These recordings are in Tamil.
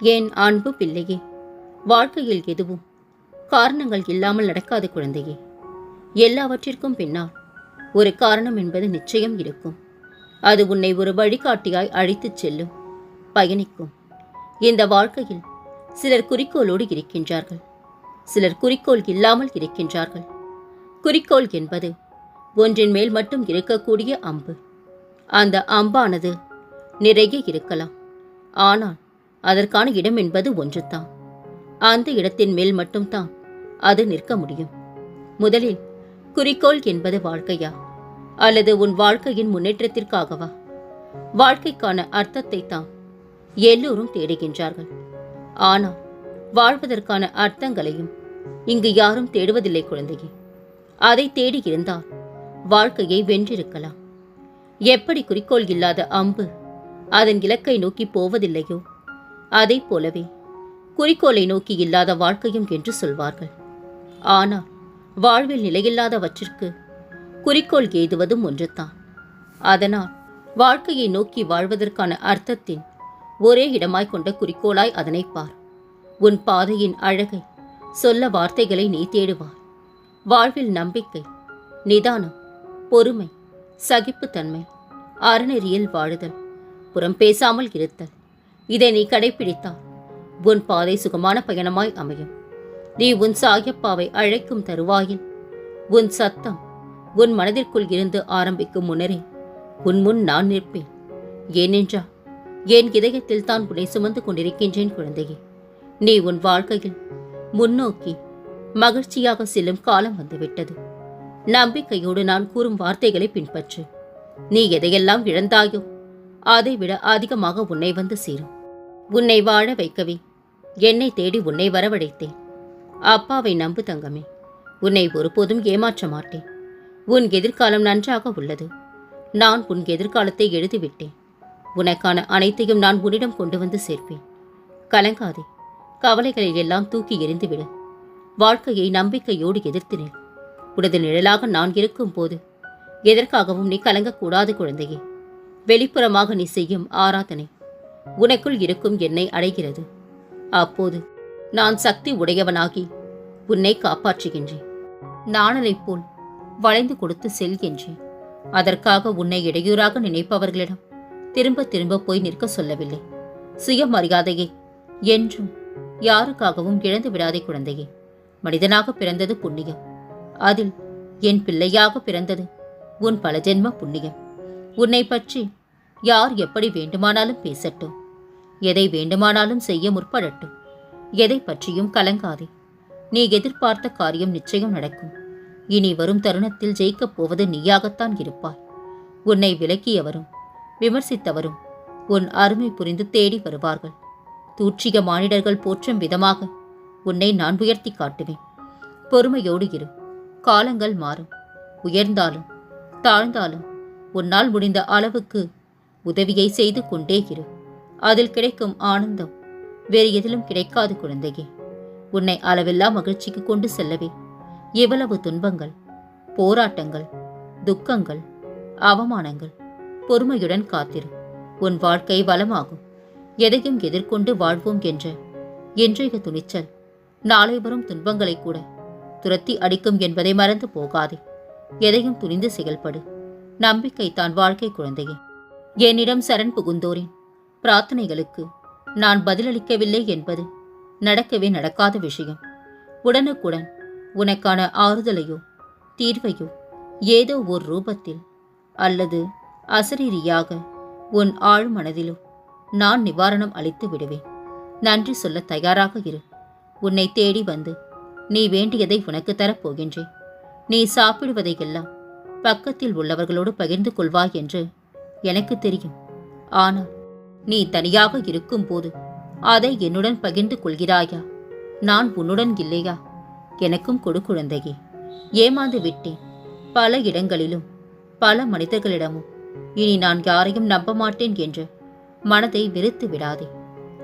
என் அன்பு பிள்ளையே? வாழ்க்கையில் எதுவும் காரணங்கள் இல்லாமல் நடக்காது குழந்தையே. எல்லாவற்றிற்கும் பின்னால் ஒரு காரணம் என்பது நிச்சயம் இருக்கும். அது உன்னை ஒரு வழிகாட்டியாய் அழைத்துச் செல்லும் பயணிக்கும். இந்த வாழ்க்கையில் சிலர் குறிக்கோளோடு இருக்கின்றார்கள். சிலர் குறிக்கோள் இல்லாமல் இருக்கின்றார்கள். குறிக்கோள் என்பது ஒன்றின் மேல் மட்டும் இருக்கக்கூடிய அம்பு. அந்த அம்பானது நிறைய இருக்கலாம். ஆனால் அதற்கான இடம் என்பது ஒன்றுதான். அந்த இடத்தின் மேல் மட்டும்தான் அது நிற்க முடியும். முதலில் குறிக்கோள் என்பது வாழ்க்கையா? அல்லது உன் வாழ்க்கையின் முன்னேற்றத்திற்காகவா? வாழ்க்கைக்கான அர்த்தத்தை தான் எல்லோரும் தேடுகின்றார்கள். ஆனால் வாழ்வதற்கான அர்த்தங்களையும் இங்கு யாரும் தேடுவதில்லை குழந்தையே. அதை தேடி இருந்தால் வாழ்க்கையை வென்றிருக்கலாம். எப்படி குறிக்கோள் இல்லாத அம்பு அதன் இலக்கை நோக்கி போவதில்லையோ? அதைப் போலவே குறிக்கோளை நோக்கி இல்லாத வாழ்க்கையும் என்று சொல்வார்கள். ஆனால் வாழ்வில் நிலையில்லாதவற்றிற்கு குறிக்கோள் எய்துவதும் ஒன்றுதான். அதனால் வாழ்க்கையை நோக்கி வாழ்வதற்கான அர்த்தத்தின் ஒரே இடமாய் கொண்ட குறிக்கோளாய் அதனை பார். உன் பாதையின் அழகை சொல்ல வார்த்தைகளை நீ தேடுவார் வாழ்வில் நம்பிக்கை நிதானம் பொறுமை சகிப்புத்தன்மை அறநெறியில் வாழுதல் புறம் பேசாமல் இருத்தல் இதை நீ கடைபிடித்தால் உன் பாதை சுகமான பயணமாய் அமையும். நீ உன் சாயப்பாவை அழைக்கும் தருவாயில் உன் சத்தம் உன் மனதிற்குள் இருந்து ஆரம்பிக்கும் முன்னரே உன் முன் நான் நிற்பேன். ஏனென்றால் என் இதயத்தில் தான் உன்னை சுமந்து கொண்டிருக்கின்றேன் குழந்தையே. நீ உன் வாழ்க்கையில் முன்னோக்கி மகிழ்ச்சியாக செல்லும் காலம் வந்துவிட்டது. நம்பிக்கையோடு நான் கூறும் வார்த்தைகளை பின்பற்று. நீ எதையெல்லாம் இழந்தாயோ அதைவிட அதிகமாக உன்னை வந்து சேரும். உன்னை வாழ வைக்கவே. என்னை தேடி உன்னை வரவழைத்தேன். அப்பாவை நம்பு தங்கமே. உன்னை ஒருபோதும் ஏமாற்ற மாட்டேன். உன் எதிர்காலம் நன்றாக உள்ளது. நான் உன் எதிர்காலத்தை எழுதிவிட்டேன். உனக்கான அனைத்தையும் நான் உன்னிடம் கொண்டு வந்து சேர்ப்பேன். கலங்காதே. கவலைகளை எல்லாம் தூக்கி எறிந்துவிடு. வாழ்க்கையை நம்பிக்கையோடு எதிர்த்தினேன். உனது நிழலாக நான் இருக்கும்போது எதற்காகவும் நீ கலங்கக்கூடாது குழந்தையே. வெளிப்புறமாக நீ செய்யும் ஆராதனை. உனக்குள் இருக்கும் என்னை அடைகிறது. அப்போது நான் சக்தி உடையவனாகி உன்னை காப்பாற்றுகின்றேன். நாணலைப் போல் வளைந்து கொடுத்து செல்கின்றேன். அதற்காக உன்னை இடையூறாக நினைப்பவர்களிடம் திரும்ப திரும்ப போய் நிற்க சொல்லவில்லை. சுயமரியாதையை என்றும் யாருக்காகவும் இழந்து விடாதே குழந்தையே. மனிதனாக பிறந்தது புண்ணியம். அதில் என் பிள்ளையாக பிறந்தது உன் பல ஜென்ம புண்ணியம். உன்னை பற்றி யார் எப்படி வேண்டுமானாலும் பேசட்டும். எதை வேண்டுமானாலும் செய்ய முற்படட்டும். எதை பற்றியும் கலங்காதே. நீ எதிர்பார்த்த காரியம் நிச்சயம் நடக்கும். இனி வரும் தருணத்தில் ஜெயிக்கப் போவது நீயாகத்தான் இருப்பாய். உன்னை விலக்கியவரும் விமர்சித்தவரும் உன் அருமை புரிந்து தேடி வருவார்கள். தூற்றிய மானிடர்கள் போற்றும் விதமாக உன்னை நான் உயர்த்தி காட்டுவேன். பொறுமையோடு இரு. காலங்கள் மாறும். உயர்ந்தாலும் தாழ்ந்தாலும் உன்னால் முடிந்த அளவுக்கு உதவியை செய்து கொண்டே இரு. அதில் கிடைக்கும் ஆனந்தம் வேறு எதிலும் கிடைக்காது குழந்தையே. உன்னை அளவில்லா மகிழ்ச்சிக்கு கொண்டு செல்லவே. எவ்வளவு துன்பங்கள் போராட்டங்கள் துக்கங்கள் அவமானங்கள் பொறுமையுடன் காத்திரு. உன் வாழ்க்கை வளமாகும். எதையும் எதிர்கொண்டு வாழ்வோம் என்ற இன்றைய துணிச்சல் நாளை வரும் துன்பங்களை கூட துரத்தி அடிக்கும் என்பதை மறந்து போகாதே. எதையும் துணிந்து செயல்படு. நம்பிக்கை தான் வாழ்க்கை குழந்தையே. என்னிடம் சரண் புகுந்தோரின் பிரார்த்தனைகளுக்கு நான் பதிலளிக்கவில்லை என்பது நடக்கவே நடக்காத விஷயம். உடனுக்குடன் உனக்கான ஆறுதலையோ தீர்வையோ ஏதோ ஒரு ரூபத்தில் அல்லது அசரீரியாக உன் ஆழ் மனதிலோ நான் நிவாரணம் அளித்து விடுவேன். நன்றி சொல்ல தயாராக இரு. உன்னை தேடி வந்து நீ வேண்டியதை உனக்கு தரப்போகின்றேன் நீ சாப்பிடுவதையெல்லாம் பக்கத்தில் உள்ளவர்களோடு பகிர்ந்து கொள்வாய் என்று எனக்கு தெரியும். ஆனால் நீ தனியாக இருக்கும்போது அதை என்னுடன் பகிர்ந்து கொள்கிறாயா? நான் உன்னுடன் இல்லையா? எனக்கும் கொடு குழந்தையே. ஏமாந்து விட்டேன். பல இடங்களிலும் பல மனிதர்களிடமும். இனி நான் யாரையும் நம்ப மாட்டேன் என்று மனதை வெறுத்து விடாதே.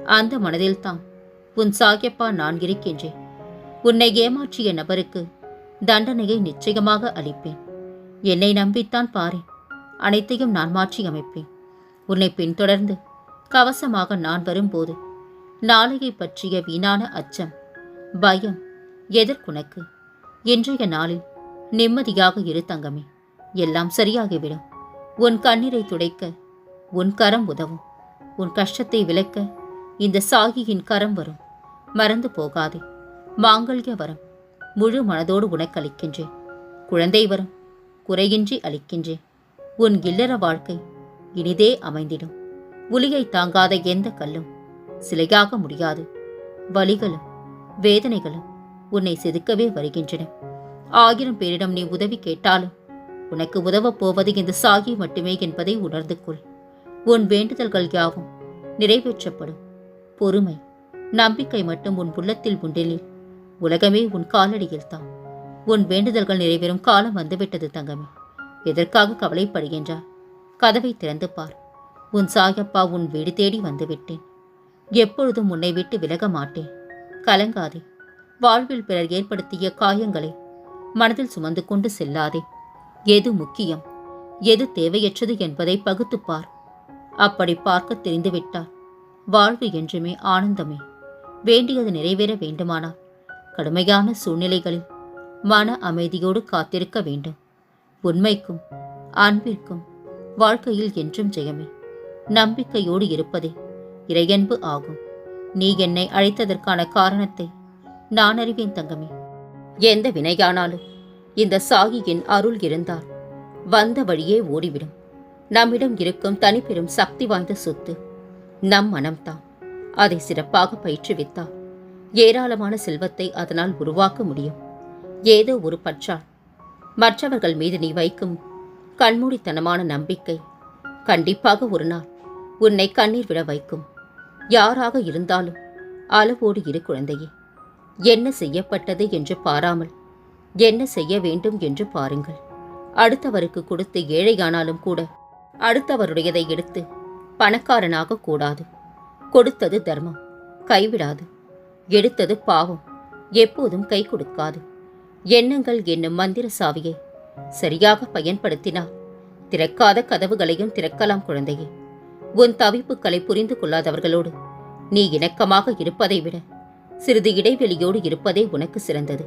அந்த மனதில்தான் உன் சாயப்பா நான் இருக்கின்றேன். உன்னை ஏமாற்றிய நபருக்கு தண்டனையை நிச்சயமாக அளிப்பேன். என்னை நம்பித்தான் பாரேன். அனைத்தையும் நான் மாற்றி அமைப்பேன். உன்னை பின்தொடர்ந்து கவசமாக நான் வரும்போது நாளையை பற்றிய வீணான அச்சம் பயம் எதற்குனக்கு? இன்றைய நாளில் நிம்மதியாக இரு தங்கமே. எல்லாம் சரியாகிவிடும். உன் கண்ணீரை துடைக்க உன் கரம் உதவும். உன் கஷ்டத்தை விலக்க இந்த சாகியின் கரம் வரும். மறந்து போகாதே. மாங்கல்ய வரம். முழு மனதோடு உனக்களிக்கின்றேன் குழந்தை வரம். குறையின்றி அளிக்கின்றேன். உன் இல்லற வாழ்க்கை இனிதே அமைந்திடும். உலியை தாங்காத எந்த கல்லும் சிலையாக முடியாது. வலிகளும் வேதனைகளும் உன்னை செதுக்கவே வருகின்றன. ஆயிரம் பேரிடம் நீ உதவி கேட்டாலும் உனக்கு உதவப் போவது இந்த சாகி மட்டுமே என்பதை உணர்ந்து கொள். உன் வேண்டுதல்கள் யாவும் நிறைவேற்றப்படும். பொறுமை நம்பிக்கை மட்டும் உன் உள்ளத்தில் உண்டெனில் உலகமே உன் காலடியில் தான். உன் வேண்டுதல்கள் நிறைவேறும் காலம் வந்துவிட்டது தங்கமே. எதற்காக கவலைப்படுகின்றாய்? கதவை திறந்து பார். உன் சாயப்பா உன் வீடு தேடி வந்துவிட்டேன். எப்பொழுதும் உன்னை விட்டு விலக மாட்டேன். கலங்காதே. வாழ்வில் பிறர் ஏற்படுத்திய காயங்களை மனதில் சுமந்து கொண்டு செல்லாதே. எது முக்கியம்? எது தேவையற்றது என்பதை பகுத்துப் பார். அப்படி பார்க்க தெரிந்துவிட்டால் வாழ்வு என்றுமே ஆனந்தமே. வேண்டியது நிறைவேற வேண்டுமானால் கடுமையான சூழ்நிலைகளில் மன அமைதியோடு காத்திருக்க வேண்டும். உண்மைக்கும் அன்பிற்கும் வாழ்க்கையில் என்றும் ஜெயமே. நம்பிக்கையோடு இருப்பதே இறையன்பு ஆகும். நீ என்னை அழைத்ததற்கான காரணத்தை நான் அறிவேன் தங்கமே. எந்த வினையானாலும் இந்த சாகியின் அருள் இருந்தால் வந்த வழியே ஓடிவிடும். நம்மிடம் இருக்கும் தனிப்பெரும் சக்தி வாய்ந்த சொத்து நம் மனம்தான். அதை சிறப்பாக பயிற்றுவித்தால் ஏராளமான செல்வத்தை அதனால் உருவாக்க முடியும். ஏதோ ஒரு பற்றால் மற்றவர்கள் மீது நீ வைக்கும் கண்மூடித்தனமான நம்பிக்கை கண்டிப்பாக ஒரு நாள் உன்னை கண்ணீர் விட வைக்கும். யாராக இருந்தாலும் அளவோடு இரு குழந்தையே. என்ன செய்யப்பட்டது என்று பாராமல் என்ன செய்ய வேண்டும் என்று பாருங்கள். அடுத்தவருக்கு கொடுத்து ஏழையானாலும் கூட அடுத்தவருடையதை எடுத்து பணக்காரனாக கூடாது. கொடுத்தது தர்மம் கைவிடாது. எடுத்தது பாவம் எப்போதும் கை கொடுக்காது. எண்ணங்கள் என்னும் மந்திர சாவியை சரியாக பயன்படுத்தினால் திறக்காத கதவுகளையும் திறக்கலாம் குழந்தையே. உன் தவிப்புகளை புரிந்து கொள்ளாதவர்களோடு நீ இணக்கமாக இருப்பதை விட சிறிது இடைவெளியோடு இருப்பதே உனக்கு சிறந்தது.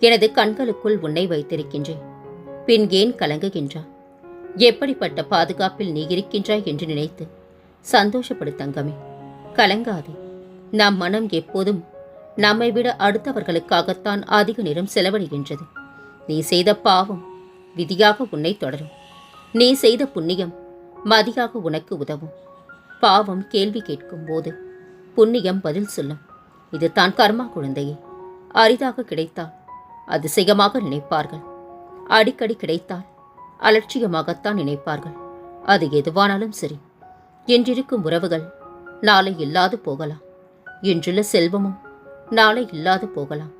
எனது கண்களுக்குள் உன்னை வைத்திருக்கின்றேன். பின் ஏன் கலங்குகின்றாய்? எப்படிப்பட்ட பாதுகாப்பில் நீ இருக்கின்றாய் என்று நினைத்து சந்தோஷப்படு தங்கமே. கலங்காதே. நம் மனம் எப்போதும் நம்மை விட அடுத்தவர்களுக்காகத்தான் அதிக நேரம் செலவழிகின்றது. நீ செய்த பாவம் விதியாக உன்னை தொடரும். நீ செய்த புண்ணியம் மதியாக உனக்கு உதவும். பாவம் கேள்வி கேட்கும் போது புண்ணியம் பதில் சொல்லும். இது தான் கர்மா குழந்தையே. அரிதாக கிடைத்தால் அதிசயமாக நினைப்பார்கள். அடிக்கடி கிடைத்தால் அலட்சியமாகத்தான் நினைப்பார்கள். அது எதுவானாலும் சரி என்றிருக்கும் உறவுகள் நாளை இல்லாது போகலாம். என்றுள்ள செல்வமும் நாளை இல்லாது போகலாம்.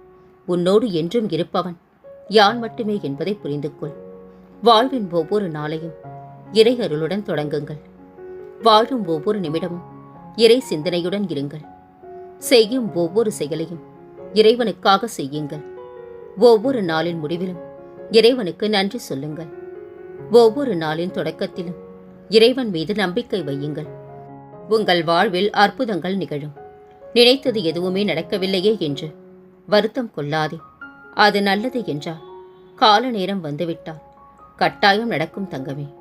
உன்னோடு என்றும் இருப்பவன் யான் மட்டுமே என்பதை புரிந்து கொள் வாழ்வின் ஒவ்வொரு நாளையும் இறை அருளுடன் தொடங்குங்கள். வாழும் ஒவ்வொரு நிமிடமும் இறை சிந்தனையுடன் இருங்கள். செய்யும் ஒவ்வொரு செயலையும் இறைவனுக்காக செய்யுங்கள். ஒவ்வொரு நாளின் முடிவிலும் இறைவனுக்கு நன்றி சொல்லுங்கள். ஒவ்வொரு நாளின் தொடக்கத்திலும் இறைவன் மீது நம்பிக்கை வையுங்கள். உங்கள் வாழ்வில் அற்புதங்கள் நிகழும். நினைத்தது எதுவுமே நடக்கவில்லையே என்று. வருத்தம் கொள்ளாதே. அது நல்லது என்றால் கால நேரம் வந்துவிட்டால். கட்டாயம் நடக்கும் தங்கமே.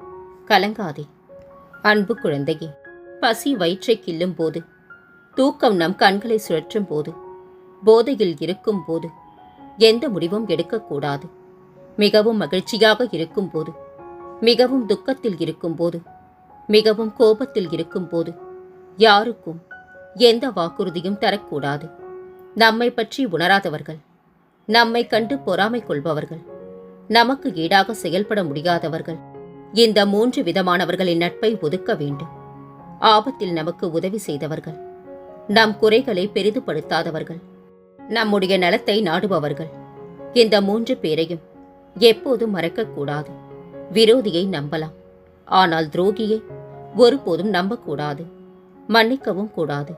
கலங்காதே. அன்பு குழந்தையே. பசி வயிற்றை கிள்ளும் போது. தூக்கம் நம் கண்களை சுழற்றும் போது. போதையில் இருக்கும் போது. எந்த முடிவும் எடுக்கக்கூடாது. மிகவும் மகிழ்ச்சியாக இருக்கும் போது. மிகவும் துக்கத்தில் இருக்கும் போது. மிகவும் கோபத்தில் இருக்கும் போது. யாருக்கும் எந்த வாக்குறுதியும் தரக்கூடாது. நம்மை பற்றி உணராதவர்கள் நம்மை கண்டு பொறாமை கொள்பவர்கள் நமக்கு ஈடாக செயல்பட முடியாதவர்கள் இந்த மூன்று விதமானவர்களின் நட்பை ஒதுக்க வேண்டும். ஆபத்தில் நமக்கு உதவி செய்தவர்கள் நம் குறைகளை பெரிதுபடுத்தாதவர்கள் நம்முடைய நலத்தை நாடுபவர்கள் இந்த மூன்று பேரையும் எப்போதும் மறக்கக்கூடாது. விரோதியை நம்பலாம் ஆனால் துரோகியை ஒருபோதும் நம்பக்கூடாது. மன்னிக்கவும் கூடாது.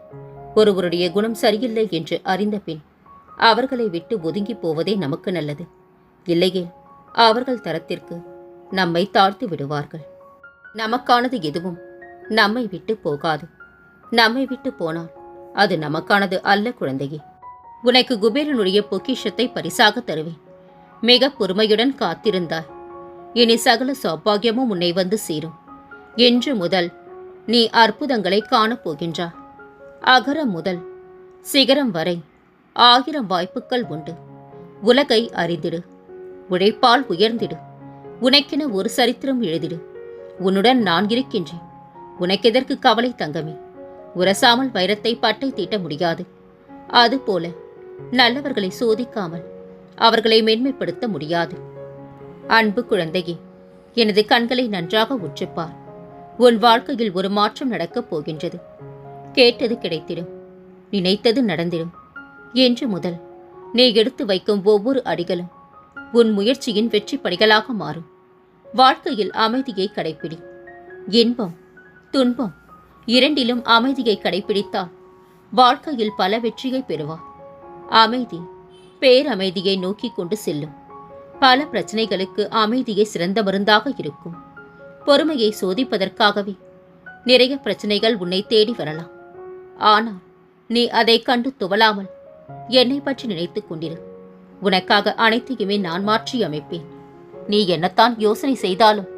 ஒருவருடைய குணம் சரியில்லை என்று அறிந்த பின் அவர்களை விட்டு ஒதுங்கி போவதே நமக்கு நல்லது. இல்லையே அவர்கள் தரத்திற்கு நம்மை தாழ்த்து விடுவார்கள். நமக்கானது எதுவும் நம்மை விட்டு போகாது. நம்மை விட்டு போனால் அது நமக்கானது அல்ல குழந்தையே. உனக்கு குபேரனுடைய பொக்கிஷத்தை பரிசாக தருவேன். மிக பொறுமையுடன் காத்திருந்தாய். இனி சகல சௌபாகியமும் உன்னை வந்து சேரும். என்று முதல் நீ அற்புதங்களை காணப்போகின்றாய் அகரம் முதல் சிகரம் வரை ஆயிரம் வாய்ப்புகள் உண்டு. உலகை அறிந்திடு. உழைப்பால் உயர்ந்திடு. உனக்கென ஒரு சரித்திரம் எழுதிடு. உன்னுடன் நான் இருக்கின்றேன். உனக்கெதற்கு கவலை தங்கமே? உரசாமல் வைரத்தை பட்டை தீட்ட முடியாது. அதுபோல நல்லவர்களை சோதிக்காமல் அவர்களை மென்மைப்படுத்த முடியாது. அன்பு குழந்தையே எனது கண்களை நன்றாக உற்றுப்பார். உன் வாழ்க்கையில் ஒரு மாற்றம் நடக்கப் போகின்றது. கேட்டது கிடைத்திடும். நினைத்தது நடந்திடும். என்று முதல் நீ எடுத்து வைக்கும் ஒவ்வொரு அடிகளும் உன் முயற்சியின் வெற்றி படிகளாக மாறும். வாழ்க்கையில் அமைதியை கடைப்பிடி. இன்பம் துன்பம் இரண்டிலும் அமைதியை கடைப்பிடித்தால் வாழ்க்கையில் பல வெற்றியை பெறுவார் அமைதி பேரமைதியை நோக்கி கொண்டு செல்லும். பல பிரச்சனைகளுக்கு அமைதியே சிறந்த மருந்தாக இருக்கும். பொறுமையை சோதிப்பதற்காகவே. நிறைய பிரச்சனைகள் உன்னை தேடி வரலாம். ஆனால் நீ அதை கண்டு துவலாமல் என்னை பற்றி நினைத்துக் கொண்டிரு. உனக்காக அனைத்தையுமே நான் மாற்றி அமைப்பேன். நீ என்னத்தான் யோசனை செய்தாலும்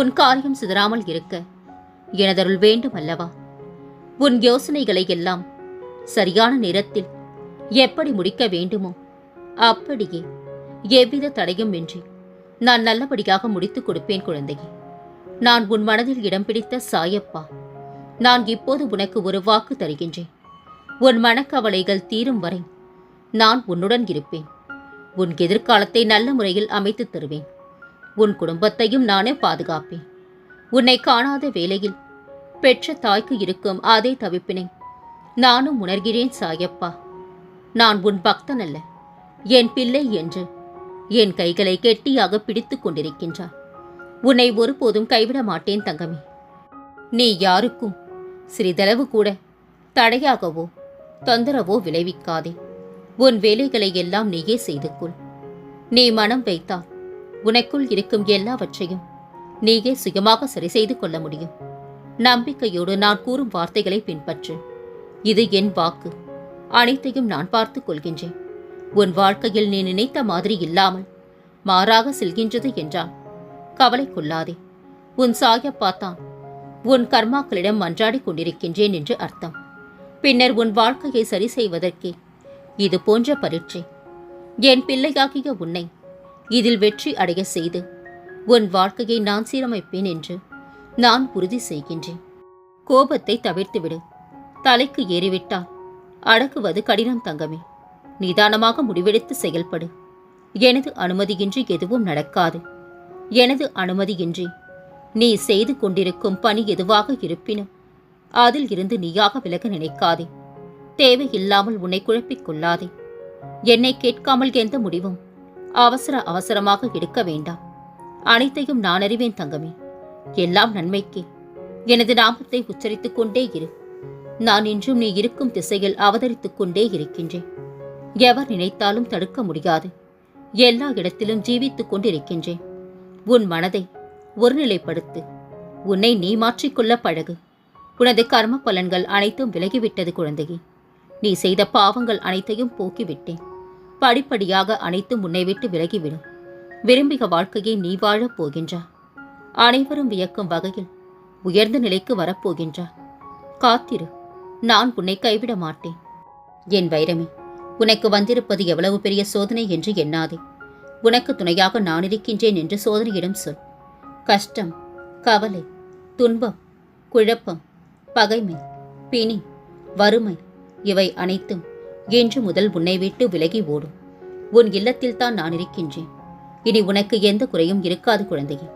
உன் காரியம் சிதறாமல் இருக்க எனதருள் வேண்டும் அல்லவா உன் யோசனைகளை எல்லாம் சரியான நேரத்தில் எப்படி முடிக்க வேண்டுமோ அப்படியே எவ்வித தடையும் இன்றி நான் நல்லபடியாக முடித்துக் கொடுப்பேன் குழந்தையே. நான் உன் மனதில் இடம் பிடித்த சாயப்பா. நான் இப்போது உனக்கு ஒரு வாக்கு தருகின்றேன். உன் மனக்கவலைகள் தீரும் வரை நான் உன்னுடன் இருப்பேன். உன் எதிர்காலத்தை நல்ல முறையில் அமைத்துத் தருவேன். உன் குடும்பத்தையும் நானே பாதுகாப்பேன். உன்னை காணாத வேளையில் பெற்ற தாய்க்கு இருக்கும் அதே தவிப்பினை நானும் உணர்கிறேன் சாயப்பா. நான் உன் பக்தன் அல்ல என் பிள்ளை என்று என் கைகளை கெட்டியாக பிடித்துக் கொண்டிருக்கின்றார். உன்னை ஒருபோதும் கைவிட மாட்டேன் தங்கமே. நீ யாருக்கும் சிறிதளவு கூட தடையாகவோ தொந்தரவோ விளைவிக்காதே. உன் வேலைகளை எல்லாம் நீயே செய்து கொள். நீ மனம் வைத்தால் உனக்குள் இருக்கும் எல்லாவற்றையும் நீயே சுயமாக சரி செய்து கொள்ள முடியும். நம்பிக்கையோடு நான் கூறும் வார்த்தைகளை பின்பற்று. இது என் வாக்கு. அனைத்தையும் நான் பார்த்துக் கொள்கின்றேன். உன் வாழ்க்கையில் நீ நினைத்த மாதிரி இல்லாமல் மாறாக செல்கின்றது என்றான் கவலை கொள்ளாதே உன் சாயப்பாத்தான் உன் கர்மாக்களிடம் மன்றாடி கொண்டிருக்கின்றேன் என்று அர்த்தம். பின்னர் உன் வாழ்க்கையை சரி செய்வதற்கே. இது போன்ற பரீட்சை. என் பிள்ளையாகிய உன்னை இதில் வெற்றி அடைய செய்து உன் வாழ்க்கையை நான் சீரமைப்பேன் என்று நான் உறுதி செய்கின்றேன். கோபத்தை தவிர்த்துவிடு. தலைக்கு ஏறிவிட்டால் அடக்குவது கடினம் தங்கமே. நிதானமாக முடிவெடுத்து செயல்படு. எனது அனுமதியின்றி எதுவும் நடக்காது. எனது அனுமதியின்றி. நீ செய்து கொண்டிருக்கும் பணி எதுவாக இருப்பினும் அதில் இருந்து நீயாக விலக நினைக்காதே. தேவையில்லாமல் உன்னை குழப்பிக் கொள்ளாதே. என்னை கேட்காமல் எந்த முடிவும் அவசர அவசரமாக எடுக்க வேண்டாம். அனைத்தையும் நான் அறிவேன் தங்கமே. எல்லாம் நன்மைக்கே. எனது நாமத்தை உச்சரித்துக் கொண்டே இரு. நான் இன்றும் நீ இருக்கும் திசையில் அவதரித்துக் கொண்டே இருக்கின்றேன். எவர் நினைத்தாலும் தடுக்க முடியாது. எல்லா இடத்திலும் ஜீவித்துக் கொண்டிருக்கின்றேன். உன் மனதை ஒருநிலைப்படுத்து. உன்னை நீ மாற்றிக்கொள்ள பழகு. உனது கர்ம பலன்கள் அனைத்தும் விலகிவிட்டது குழந்தையே. நீ செய்த பாவங்கள் அனைத்தையும் போக்கிவிட்டேன். படிப்படியாக அனைத்தும் உன்னை விட்டு விலகிவிடும். விரும்பிய வாழ்க்கையை நீ வாழப் போகின்றாய் அனைவரும் வியக்கும் வகையில் உயர்ந்த நிலைக்கு வரப்போகின்றாய் காத்திரு நான் உன்னை கைவிட மாட்டேன். என் வைரமே உனக்கு வந்திருப்பது எவ்வளவு பெரிய சோதனை என்று எண்ணாதே. உனக்கு துணையாக நான் இருக்கின்றேன் என்று சோதனையிடம் சொல். கஷ்டம் கவலை துன்பம் குழப்பம் பகைமை பிணி வறுமை இவை அனைத்தும் இன்று முதல் உன்னை விட்டு விலகி ஓடும். உன் இல்லத்தில் தான் நான் இருக்கின்றேன் இனி உனக்கு எந்த குறையும் இருக்காது குழந்தையே.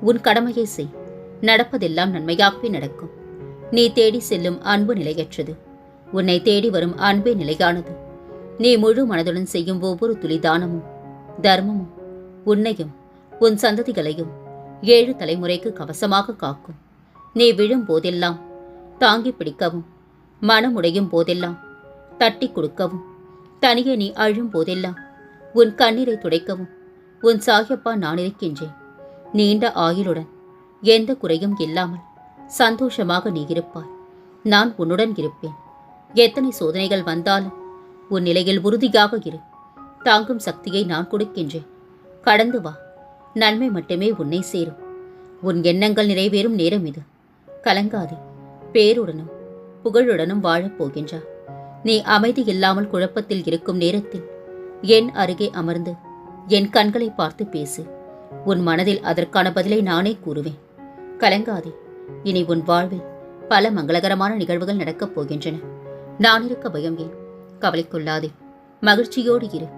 உன் கடமையை செய். நடப்பதெல்லாம் நன்மையாகவே நடக்கும். நீ தேடி செல்லும் அன்பு நிலையற்றது. உன்னை தேடி வரும் அன்பே நிலையானது. நீ முழு மனதுடன் செய்யும் ஒவ்வொரு துளிதானமும் தர்மமும் உன்னையும் உன் சந்ததிகளையும் ஏழு தலைமுறைக்கு கவசமாக காக்கும். நீ விழும் போதெல்லாம் தாங்கி பிடிக்கவும் மனமுடையும் போதெல்லாம் தட்டி கொடுக்கவும் தனியே நீ அழும் போதெல்லாம் உன் கண்ணீரை துடைக்கவும் உன் சாகியப்பா நான் இருக்கின்றேன். நீண்ட ஆயுளுடன் எந்த குறையும் இல்லாமல் சந்தோஷமாக நீ இருப்பாய். நான் உன்னுடன் இருப்பேன். எத்தனை சோதனைகள் வந்தாலும் உன் நிலையில் உறுதியாக இரு. தாங்கும் சக்தியை நான் கொடுக்கின்றேன். கடந்து வா. நன்மை மட்டுமே உன்னை சேரும். உன் எண்ணங்கள் நிறைவேறும் நேரம் இது. கலங்காதே. பேருடனும் புகழுடனும் வாழப்போகின்றார் நீ அமைதி இல்லாமல் குழப்பத்தில் இருக்கும் நேரத்தில் என் அருகே அமர்ந்து என் கண்களை பார்த்து பேசு. உன் மனதில் அதற்கான பதிலை நானே கூறுவேன். கலங்காதே. இனி உன் வாழ்வில் பல மங்களகரமான நிகழ்வுகள் நடக்கப் போகின்றன. நான் இருக்க பயம் ஏன்? கவலைக்கொள்ளாதே. மகிழ்ச்சியோடு இரு.